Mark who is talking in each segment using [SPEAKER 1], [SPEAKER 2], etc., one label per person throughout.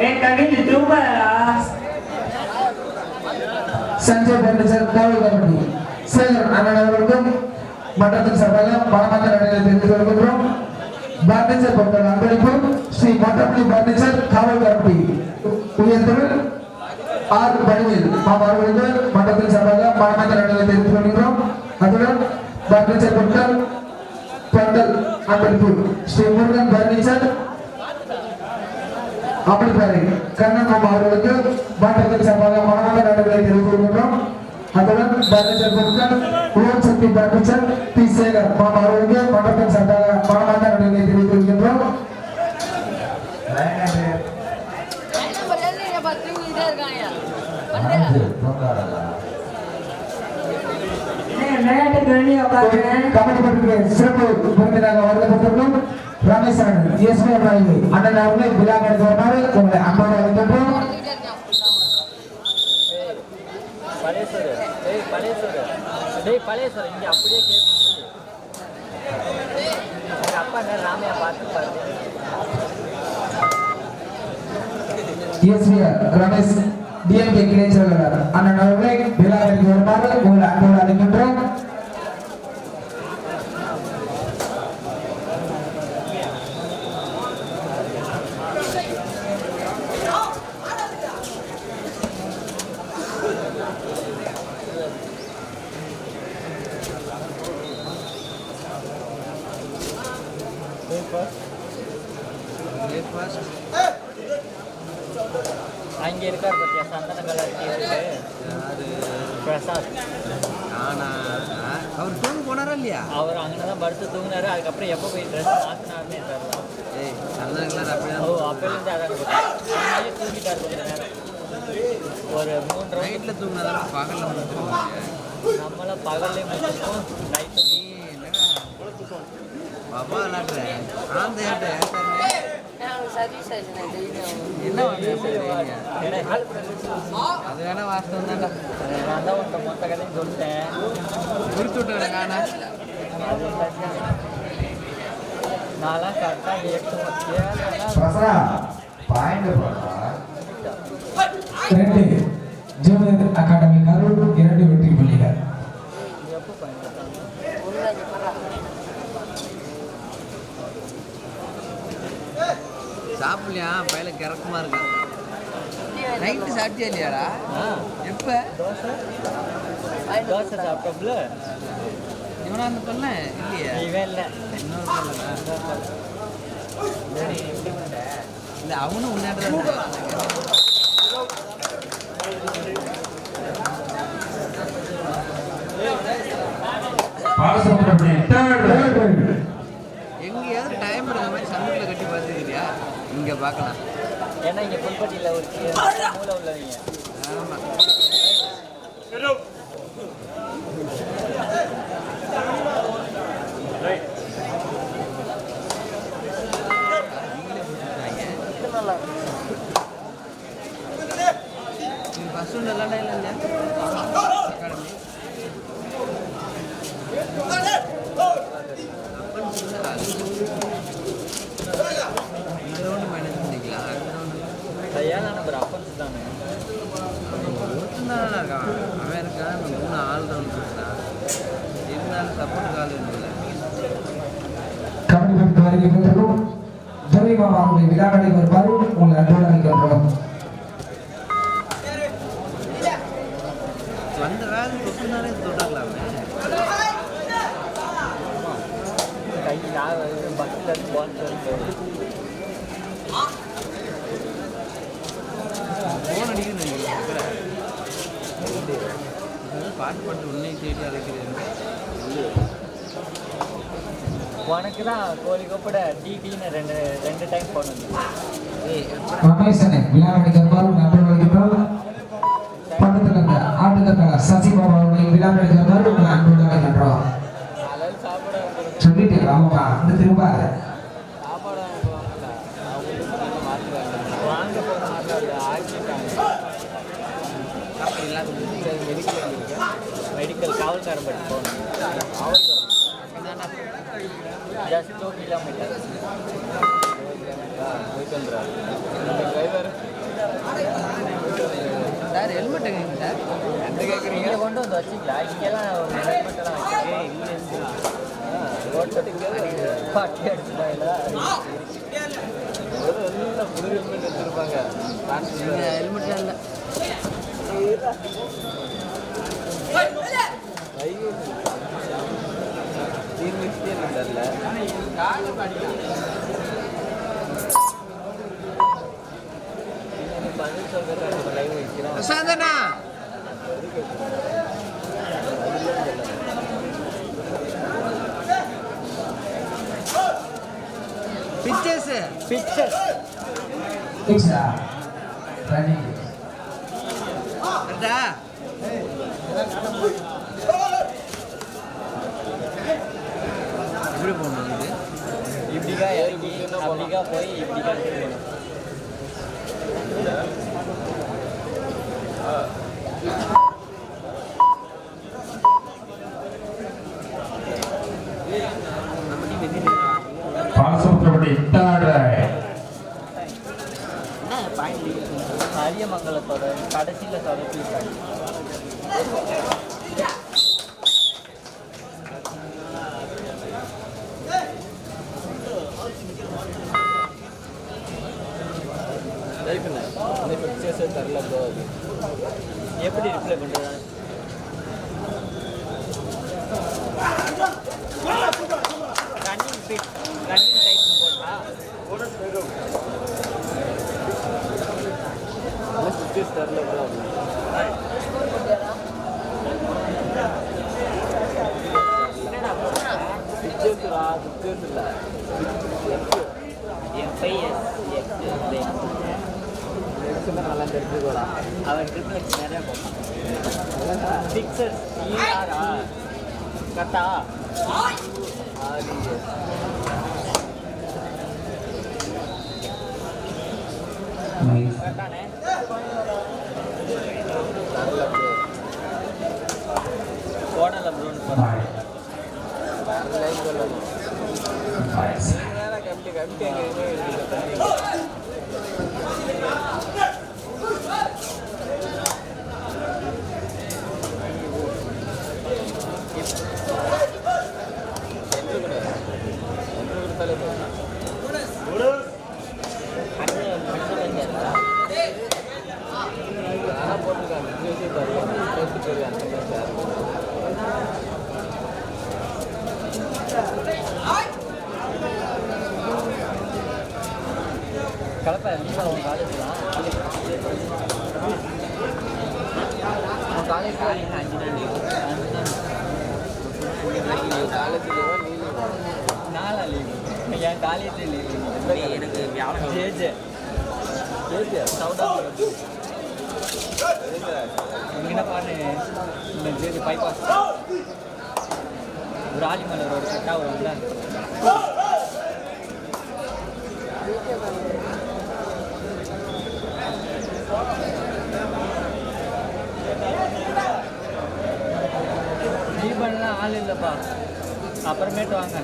[SPEAKER 1] ஏய் கவின் தூங்கலடா
[SPEAKER 2] சஞ்சய் பர்னிச்சர் காவல் கமிட்டி சேகர் அண்ணன் அவர்களுக்கும் மன்றத்தின் சார்பாக பணமாக நடைகளை தெரிந்து கொள்கின்றோம் பர்னிச்சர் பொருட்கள் அன்பளிப்பு ஸ்ரீ மட்டப்பள்ளி பர்னிச்சர் காவல் கமிட்டி உயர்ந்தவர் ஆர் பணிவில் மாமா அவர்களுக்கு மன்றத்தின் சார்பாக பணமாக நடைகளை தெரிந்து கொள்கின்றோம் அதுடன் பர்னிச்சர் பொருட்கள் பந்தல் அன்பளிப்பு ஸ்ரீ முருகன் பர்னிச்சர் அமளிப்பாறை கண்ணன் மாமா அவர்களுக்கு மாற்றத்தின் சார்பாக மனமார்ந்த நன்றிகளை தெரிவித்துக் கொள்கின்றோம் அதுடன் பர்னிச்சர் பொருட்கள் ஓம் சக்தி பர்னிச்சர் பி சேகர் மாமா அவர்களுக்கு மன்றத்தின் சார்பாக மனமார்ந்த நன்றிகளை தெரிவித்துக் கொள்கின்றோம் கமிட்டி சிறப்பு விருந்தினராக வருகிறோம் ரமேசன் எஸ்மே ராயு அண்ணன் அவர்களை விழா நடத்துவதாக உங்களை அன்போடு அழைக்கின்றோம். ரமேஷ் டிஎம்கே கிளை செயலாளர் அண்ணன் அவர்களை விழா நடத்துவதாக உங்களை அன்போடு அழைக்கின்றோம்.
[SPEAKER 3] அங்கே இருக்கார் பத்தியா? சந்தன கலர் பிரசாத்.
[SPEAKER 4] ஆனா அவர் தூங்க போனாரா இல்லையா?
[SPEAKER 3] அவர் அங்கே தான் படுத்து தூங்கினாரு. அதுக்கப்புறம் எப்போ போய் ட்ரெஸ் மாற்றினாருன்னே தெரியல.
[SPEAKER 4] ஏய் சந்தன கலர் அப்படியே
[SPEAKER 3] ஓ அப்போலேருந்து அதான் அங்கேயே தூங்கிட்டார் கொஞ்ச நேரம். ஒரு மூன்று ரவுண்ட்
[SPEAKER 4] நைட்டில் தூங்கினா பகலில் தூங்குவீங்க
[SPEAKER 3] நம்மளாம் பகல்லே முடிச்சிருக்கோம். நைட்டு
[SPEAKER 4] பாபா விளாடுறேன் ஆந்த ஏட்ட என்ன அது வேணா வாசம் தான்டா
[SPEAKER 3] நான் தான் உன்ட்ட மொத்த கதையும் சொல்லிட்டேன்
[SPEAKER 4] குறித்து விட்டு
[SPEAKER 3] நான்லாம் கரெக்டாக எட்டு
[SPEAKER 2] ரெண்டு ஜூனியர் அகாடமி கரூர் இரண்டு வெற்றி புள்ளிகள்
[SPEAKER 3] எப்போ பயன்படுத்தாங்க
[SPEAKER 4] சாப்பிடலையா? பையில கிறக்கமா இருக்கு. நைட்டு சாப்பிட்டியா இல்லையாடா?
[SPEAKER 3] ஆ.
[SPEAKER 4] எப்போ?
[SPEAKER 3] தோசை. தோசை சாப்பிட்டோம்ல?
[SPEAKER 4] இவனா அந்த சொல்ல இல்லையா.
[SPEAKER 3] இவன் இல்லை.
[SPEAKER 4] இன்னொரு சொல்லடா இல்லை அவனும் உன்னாட்டு
[SPEAKER 2] பாலசுப்ரமணியன் தேர்ட்
[SPEAKER 4] எங்கேயாவது டைம் இருக்கிற மாதிரி சமூகத்தில் கட்டி பார்த்துக்கிறியா இங்கே பார்க்கலாம்.
[SPEAKER 3] ஏன்னா இங்கே புல்பட்டியில் ஒரு மூளை உள்ளவங்க.
[SPEAKER 4] ஆமாம் ஃபஸ்ட் ஒன்று இல்லைன்னா இல்லை
[SPEAKER 2] கமிட்டி பற்றி வருகின்றோம் துரை மாமா விழா நடை உங்களை அன்போடு அழைக்கின்றோம்
[SPEAKER 4] ஃபோன் பாட்டு பாட்டு உன்னை தேடி அழைக்கிறேன்
[SPEAKER 3] உனக்கு தான் கோழி கூப்பிட டிடின்னு ரெண்டு ரெண்டு டைம் போனது
[SPEAKER 2] ரமேசனை விழா நடை வருமாறு உங்களை அன்போடு அழைக்கின்றோம் பக்கத்தில் இருந்த ஆட்டுக்கட்டா சசி பாபா அவர்களை விழா நடை வருமாறு உங்களை அன்போடு அழைக்கின்றோம். சொல்லிட்டு ஆமாப்பா வந்து திரும்ப
[SPEAKER 3] சாப்பாடு வாங்கல அவங்க மாற்றுவாங்க அவருக்கு ஜஸ்ட் டூ கிலோமீட்டர் போயிட்டு டிரைவர்
[SPEAKER 4] சார் ஹெல்மெட் எங்க சார்
[SPEAKER 3] இங்கே கொண்டு வந்து வச்சிக்கலாம் இங்கெல்லாம் ஹெல்மெட்டெல்லாம் வைக்கிறேன் பாட்டி
[SPEAKER 4] ஹெல்மெட் இல்லை.
[SPEAKER 3] பதில் சொல்கிறது லைவ்
[SPEAKER 4] சாந்தனா பிக்சர்ஸ்
[SPEAKER 2] ரன்னிங்
[SPEAKER 4] கரெக்டா எப்படி போகணும் இது
[SPEAKER 3] இப்படிக்கா இறங்கி அப்படிக்கா போய் இப்படிக்கா
[SPEAKER 5] ரைட்
[SPEAKER 3] அரியமங்கலத்தோட கடைசியில் தொடர்ச்சி எப்படி ரிப்ளை பண்ணுறது ரன்னிங் ஃபிட் ரன்னிங் டைம் போட்டா அவன் ட்ரிப்ளெக்ஸ் நிறைய போட்டான். பிக்சர்ஸ் ஈஆரா கட்டா கோடல ப்ரோன்
[SPEAKER 2] ஃபைவ்
[SPEAKER 3] 你看我干啥 தீபன்லாம் ஆள் இல்லைப்பா. அப்புறமேட்டு வாங்க.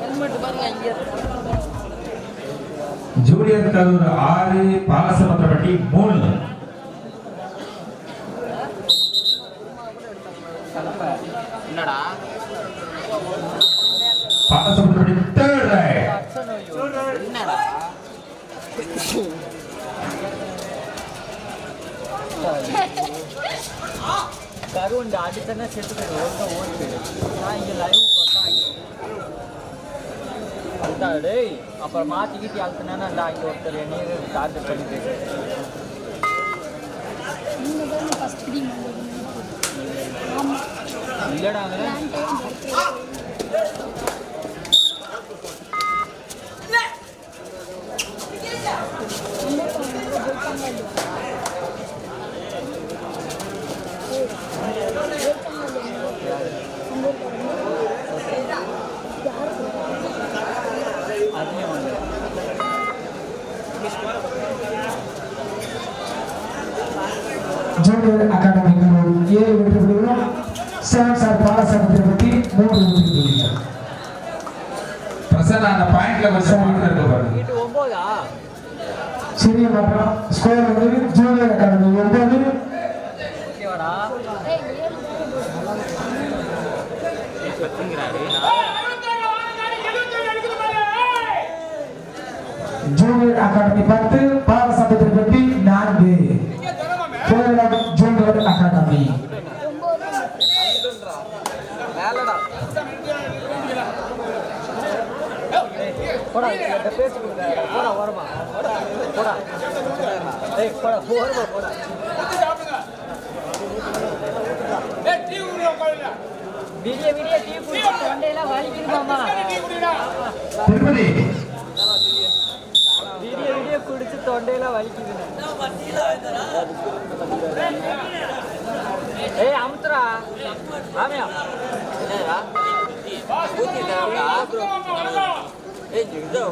[SPEAKER 3] ஹெல்மெட் பாருங்க இங்கே.
[SPEAKER 5] ஜூலியர் கரூர் ஆறு பாலசமுத்திரப்பட்டி மூணு.
[SPEAKER 3] டேய் அப்புறம் மாற்றிக்கிட்டு அழுத்தினா அந்த இங்கே ஒருத்தர் என்னையே டார்கெட் பண்ணி பேசுறேன்
[SPEAKER 6] நீங்க தானே ஃபர்ஸ்ட் டீம் ஆமா
[SPEAKER 3] இல்லைடா வந்து
[SPEAKER 2] ஜூனியர் அகாடமி கரூர் ஏழு வெற்றி புள்ளிகளும் செவன் சார் பாலசமுத்திர பற்றி மூன்று புள்ளிகள்
[SPEAKER 5] பிரசன்னா அந்த பாயிண்ட்ல கொஞ்சம் மாற்றம் இருக்கு பாருங்க
[SPEAKER 3] வீட்டு ஒம்போதா?
[SPEAKER 2] சிறிய மாற்றம் ஸ்கோர் வந்து ஜூனியர் அகாடமி ஒன்பது
[SPEAKER 3] ஓகேவாடா?
[SPEAKER 6] ஏய், ஏழு
[SPEAKER 2] ஜூனியர் அகாடமி பத்து பாலசமுத்திர ஜூனியர் அகாடமி
[SPEAKER 3] மேலடா போடா பேசி போடா ஓரமா. போடா போடா. ஏய் போடா ஓரமா போடா. விடிய விடிய டீ குடிச்சு தொண்டையெல்லாம் வலிக்குது மாமா
[SPEAKER 5] திருப்பதி.
[SPEAKER 3] விடிய விடிய குடிச்சு தொண்டையெல்லாம் வலிக்குதுன்னு. ஏய் அமுத்துறா ஆமையா என்னடா ஊத்தி தரடா ஏய் இது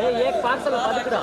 [SPEAKER 3] ஏய் एक पार्सल பதுக்குடா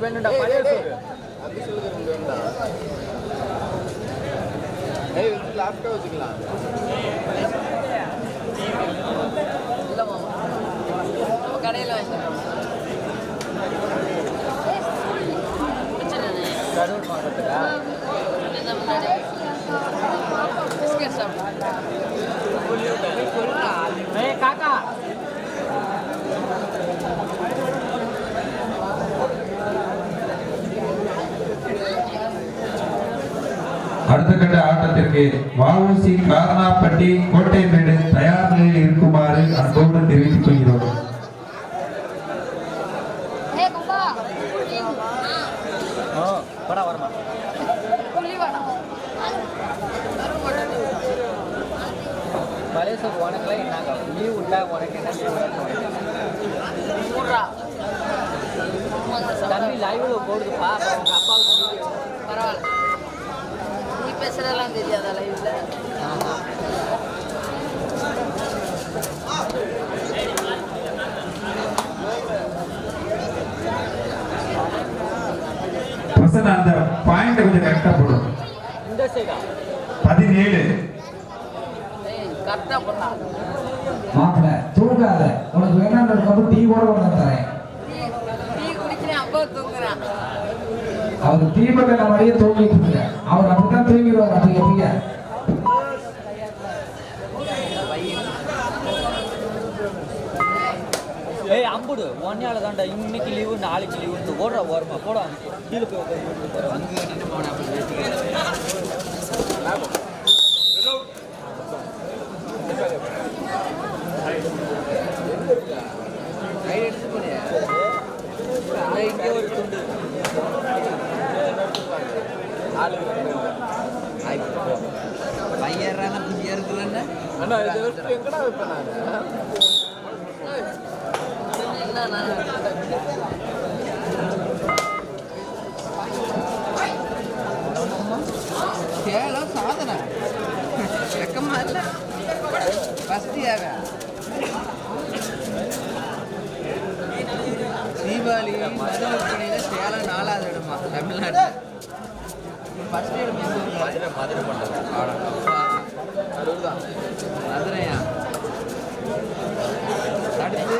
[SPEAKER 3] அஃபீஷியலுக்கு வேணும்டா பழைய சொல்லு
[SPEAKER 4] லேப்டாப் வச்சுக்கலாம்.
[SPEAKER 3] கடையில் கரூர் மாவட்டத்துக்கா ஏய் காக்கா.
[SPEAKER 5] அடுத்த கட்ட ஆட்டத்திற்கு வஉசி காரணாப்பட்டி கோட்டைமேடு தயார் நிலையில் இருக்குமாறு அன்போடு தெரிவித்துக் கொள்கிறோம்.
[SPEAKER 3] உனக்குலாம் லீவ் விட்டா உனக்கு என்ன லீவ் தம்பி லைவ்ல போடுதுப்பா பேரெல்லாம் தெரியாத லைவ்ல
[SPEAKER 5] பிரசன்னா அந்த பாயிண்ட் கொஞ்சம் கரெக்டா போடும் பதினேழு.
[SPEAKER 3] கரெக்டா பண்ணா
[SPEAKER 7] மாப்பிள தூங்காத. உனக்கு வேணான்ற கப்பு டீ கூட தரேன்
[SPEAKER 3] டீ குடிக்கிறேன் அப்பா தூங்குறான்
[SPEAKER 7] அவர் தீபக மாதிரியே தூங்கிட்டு இருக்க அவர் அப்படித்தான் தூங்கிடுவார் அப்படி எப்படிங்க
[SPEAKER 3] ஏய் அம்புடு. ஒன்னையால தான்டா இன்னைக்கு லீவு நாளைக்கு லீவு ஓடுற ஓரமா. போடா கீழே போய் உட்காரு.
[SPEAKER 4] அங்கே நின்று போன அப்படி பேசிக்கிறேன் கை எடுத்து போனியா
[SPEAKER 3] அங்க இங்கே ஒரு துண்டு.
[SPEAKER 4] பையறான புதிய இருக்குல்லன்னு
[SPEAKER 3] என்னன்னா
[SPEAKER 4] சாதனை வெக்கமா இல்லை ஃபஸ்ட் தீபாவளி சேலம் நாலாவது இடமா தமிழ்நாட்டில். ஃபஸ்ட் இடம் எந்த ஊர்ல? அப்பா. மதுரையா? அடுத்து?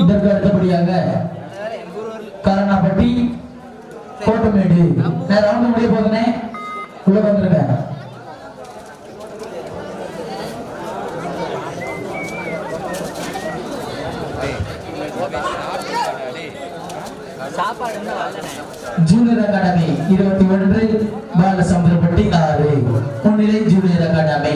[SPEAKER 7] இதற்கு அடுத்தபடியாக கரணாப்பட்டி கோட்டமேடு. நான் ரவுண்ட் முடிய போதுனே உள்ள வந்துருங்க
[SPEAKER 3] சாப்பாடு இன்னும் வரலண்ணே
[SPEAKER 7] ஜூனியர் அகாடமி இருபத்தி ஒன்று பாலசமுத்திரப்பட்டி ஆறு முன்னிலை ஜூனியர் அகாடமி.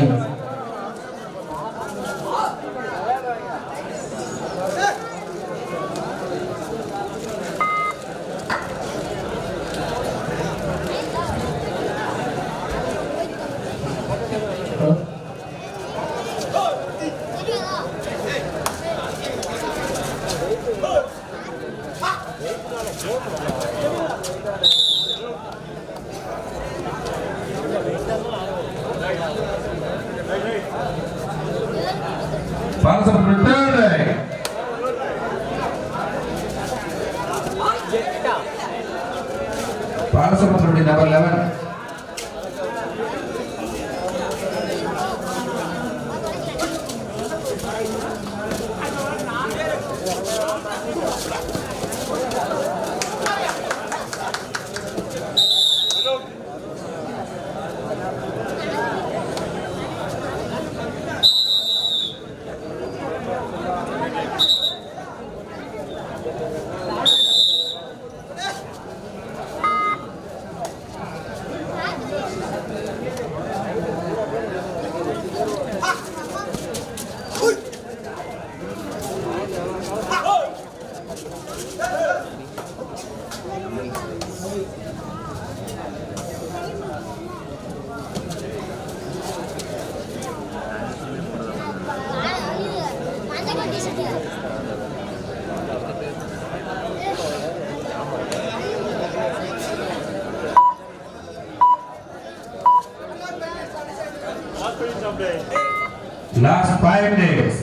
[SPEAKER 5] Five days.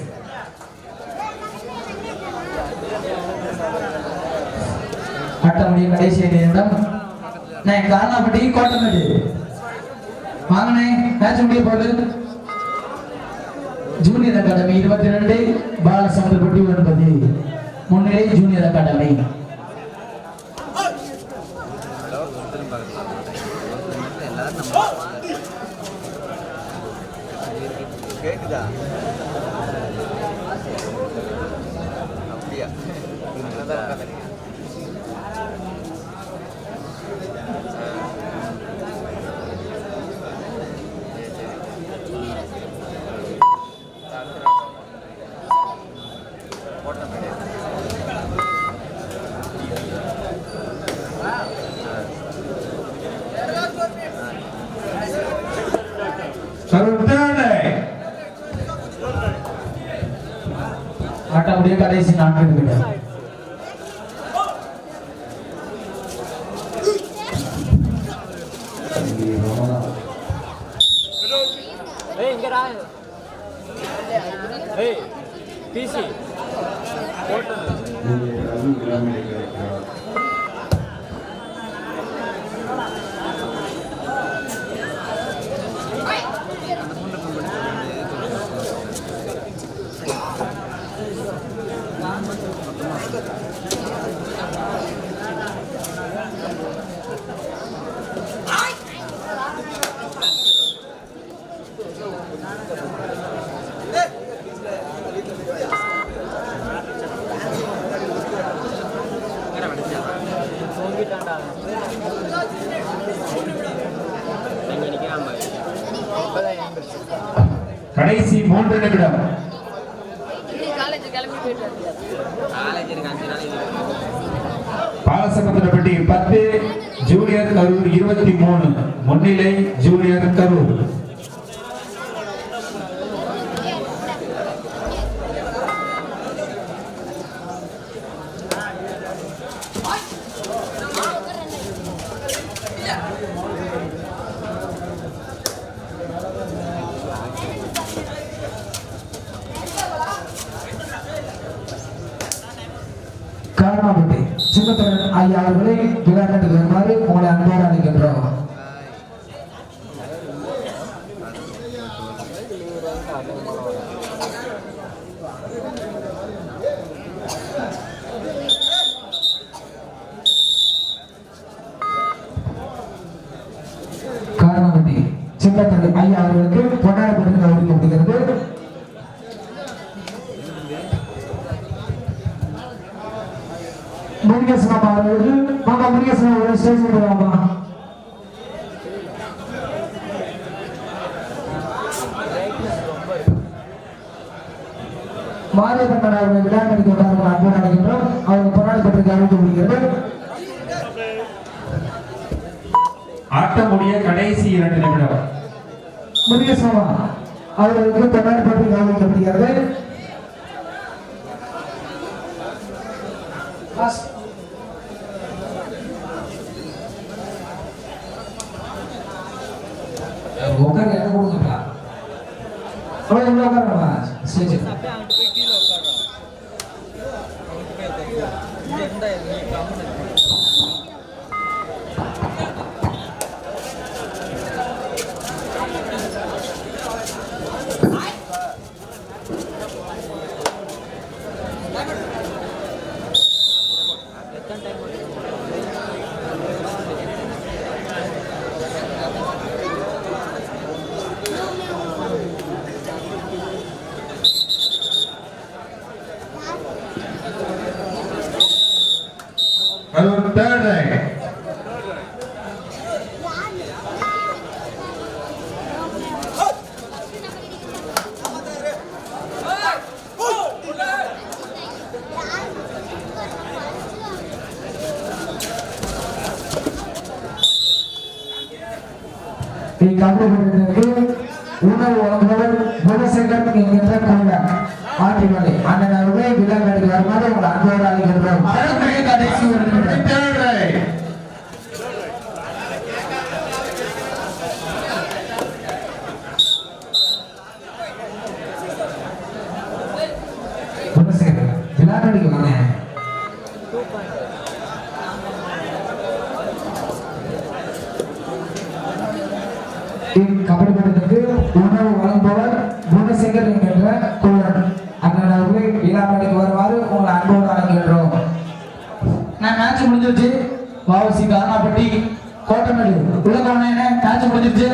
[SPEAKER 5] அட்டமுடி
[SPEAKER 7] அட்டமுடிய கடைசி நிமிடம் நான் காரணப்பட்டி கோட்டமடி வாங்கண்ணே மேட்ச் முடிய போகுது. ஜூனியர் அகாடமி இருபத்தி ரெண்டு பாலசமுத்திரப்பட்டி ஒன்பது. முன்னிலை ஜூனியர் அகாடமி
[SPEAKER 4] அப்படியா?
[SPEAKER 3] ಆದೇಶ ಹಾಕಿರ್ತೀರ PC. Water.
[SPEAKER 5] கடைசி மூன்று நிமிடம். பாலசமுத்திரப்பட்டி பத்து ஜூனியர் கரூர் இருபத்தி மூணு. முன்னிலை ஜூனியர் கரூர்.
[SPEAKER 2] முருகேசன் மாமா அவர்கள் மாமா முருகேசன் அவர்கள் ஸ்டேஜ் மாமா மாரியம்மன் அவர்கள் விளையாட்டு கொண்டாடுற அன்பு நடக்கின்றோம் அவங்க போராடி பற்றி கவனிக்கப்படுகிறது
[SPEAKER 5] ஆட்டமுடைய கடைசி இரண்டு நிமிடம்.
[SPEAKER 2] முருகேசன் மாமா அவர்களுக்கு போராடி பற்றி கவனிக்கப்படுகிறது
[SPEAKER 5] ఒక్కరికి
[SPEAKER 2] ఎక్కడ కూడా అవే
[SPEAKER 3] ఉండవు కదా
[SPEAKER 2] கபடி உணவு வழங்குபவர் குணசேகர் என்கின்ற குழுவர் அண்ணன் அவர்களை விழாக்களுக்கு வருமாறு உங்களை அன்போடு அழைக்கின்றோம். நான் மேட்ச் முடிஞ்சிருச்சு. வாவசி காரணப்பட்டி கோட்டமல்லி. உலகம் என்ன மேட்ச் முடிஞ்சிருச்சு.